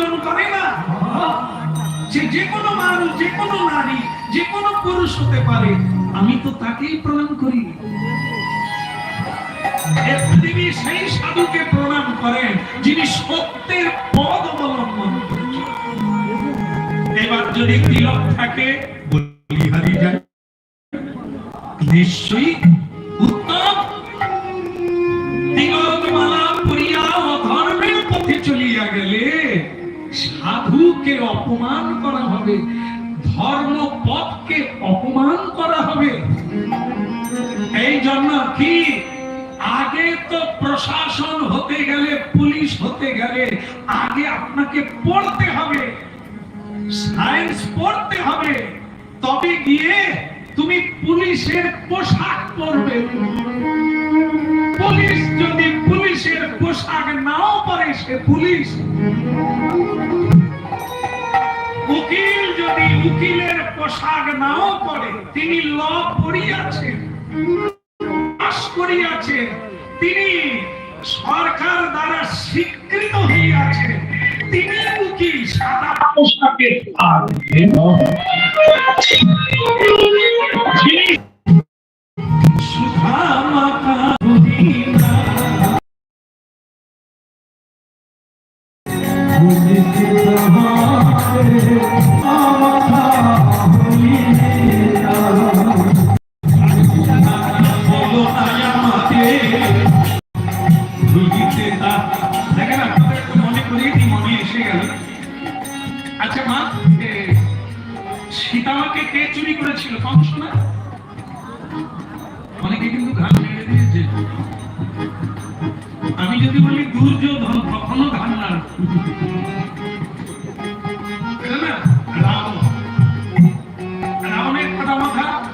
অর্জন করে না। যে যে কোনো মানুষ, যে কোনো নারী, যে কোনো পুরুষ হতে পারে, আমি তো তাকেই প্রণাম করি। পৃথিবী সেই সাধুকে প্রণাম করেন যিনি সত্যের পদ অবলম্বন এবার যদি তিলক থাকে, বলিহারি যায়। নিশ্চয়ই উত্তম। তিলকমালা পরিয়া অধর্মের পথে চলিয়া গেলে সাধুকে অপমান করা হবে ধর্ম পথকে অপমান করা হবে। এই জন্য কি? আগে তো প্রশাসন হতে গেলে, পুলিশ হতে গেলে, আগে আপনাকে পড়তে হবে, সায়েন্স পড়তে হবে। তবে গিয়ে তুমি পুলিশের পোশাক পরবে। পুলিশ সে পুলিশ। উকিল যদি উকিলের পোশাক নাও পরে তিনি ল পড়িয়াছেন পাশ করিয়াছেন তিনি সরকার দ্বারা স্বীকৃত হইয়াছেন তিনি উকিল সাদা পোশাকে সুধা আচ্ছা মা সীতা সীতামাকে কে চুরি করেছিল? কংস না অনেকে কিন্তু ঘাম মেরে দিয়েছে আমি যদি বলি, দুর্যোধন কখনো ঘাম না